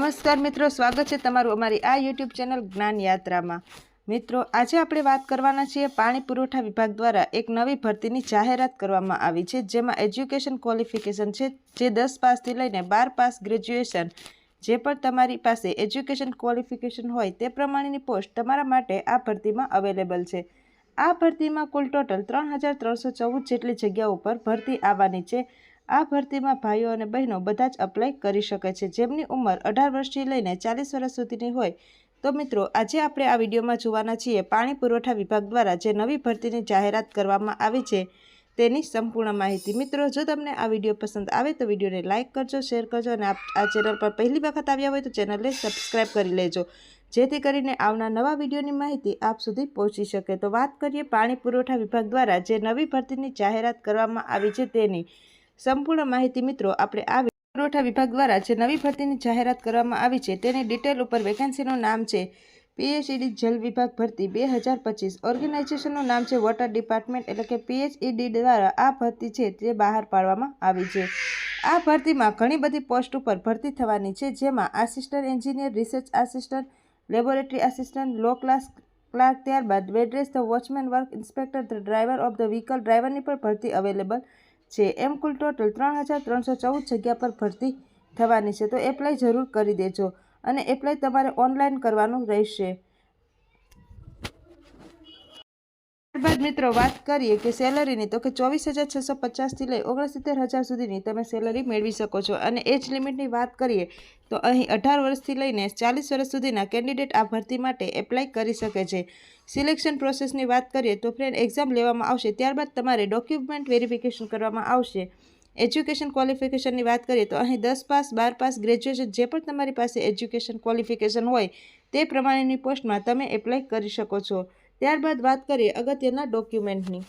નમસ્કાર મિત્રો, સ્વાગત છે તમારું અમારી આ યુટ્યુબ ચેનલ જ્ઞાન યાત્રામાં. મિત્રો, આજે આપણે વાત કરવાના છીએ પાણી પુરવઠા વિભાગ દ્વારા એક નવી ભરતીની જાહેરાત કરવામાં આવી છે, જેમાં એજ્યુકેશન ક્વોલિફિકેશન છે, જે દસ પાસથી લઈને બાર પાસ ગ્રેજ્યુએશન જે પણ તમારી પાસે એજ્યુકેશન ક્વોલિફિકેશન હોય તે પ્રમાણેની પોસ્ટ તમારા માટે આ ભરતીમાં અવેલેબલ છે. આ ભરતીમાં કુલ ટોટલ ત્રણ જેટલી જગ્યાઓ પર ભરતી આવવાની છે. આ ભરતીમાં ભાઈઓ અને બહેનો બધા જ અપ્લાય કરી શકે છે. જેમની ઉંમર અઢાર વર્ષથી લઈને ચાલીસ વર્ષ સુધીની હોય. તો મિત્રો, આજે આપણે આ વિડીયોમાં જોવાના છીએ પાણી પુરવઠા વિભાગ દ્વારા જે નવી ભરતીની જાહેરાત કરવામાં આવી છે, તેની સંપૂર્ણ માહિતી. મિત્રો, જો તમને આ વીડિયો પસંદ આવે તો વિડીયોને લાઇક કરજો, શેર કરજો અને આ ચેનલ પર પહેલી વખત આવ્યા હોય તો ચેનલને સબસ્ક્રાઈબ કરી લેજો. જેથી કરીને આવનાર નવા વિડીયોની માહિતી આપ સુધી પહોંચી શકે. તો વાત કરીએ પાણી પુરવઠા વિભાગ દ્વારા જે નવી ભરતીની જાહેરાત કરવામાં આવી છે તેની. સંપૂર્ણ માહિતી મિત્રો, આપણે આ પુરવઠા વિભાગ દ્વારા જે નવી ભરતીની જાહેરાત કરવામાં આવી છે, તેની ડિટેલ ઉપર વેકેન્સીનું નામ છે. પીએચઈડી જલ વિભાગ ભરતી બે હજાર પચીસ. ઓર્ગેનાઇઝેશનનું નામ છે વોટર ડિપાર્ટમેન્ટ એટલે કે પીએચઈડી દ્વારા આ ભરતી છે તે બહાર પાડવામાં આવી છે. આ ભરતીમાં ઘણી બધી પોસ્ટ ઉપર ભરતી થવાની છે, જેમાં assistant engineer, research assistant, laboratory assistant, low class clerk, ત્યારબાદ વેડ્રેસ the watchman work inspector, the driver of the vehicle, ડ્રાઈવરની પણ ભરતી અવેલેબલ છે એમ કુલ ટોટલ ત્રણ હજાર ત્રણસો ચૌદ જગ્યા પર ભરતી થવાની છે. તો એપ્લાય જરૂર કરી દેજો અને એપ્લાય તમારે ઓનલાઈન કરવાનું રહેશે. ત્યારબાદ મિત્રો, વાત કરીએ કે સેલરીની, તો કે ચોવીસ હજાર છસો પચાસથી લઈ ઓગણસિત્તેર હજાર સુધીની તમે સેલરી મેળવી શકો છો. અને એજ લિમિટની વાત કરીએ, તો અહીં અઢાર વર્ષથી લઈને ચાલીસ વર્ષ સુધીના કેન્ડિડેટ આ ભરતી માટે એપ્લાય કરી શકે છે. સિલેક્શન પ્રોસેસની વાત કરીએ, તો ફ્રેન્ડ, એક્ઝામ લેવામાં આવશે, ત્યારબાદ તમારે ડોક્યુમેન્ટ વેરિફિકેશન કરવામાં આવશે. એજ્યુકેશન ક્વોલિફિકેશનની વાત કરીએ, તો અહીં દસ પાસ, બાર પાસ, ગ્રેજ્યુએશન જે પણ તમારી પાસે એજ્યુકેશન ક્વોલિફિકેશન હોય, તે પ્રમાણેની પોસ્ટમાં તમે એપ્લાય કરી શકો છો. ત્યારબાદ વાત કરીએ અગત્યના ડોક્યુમેન્ટની.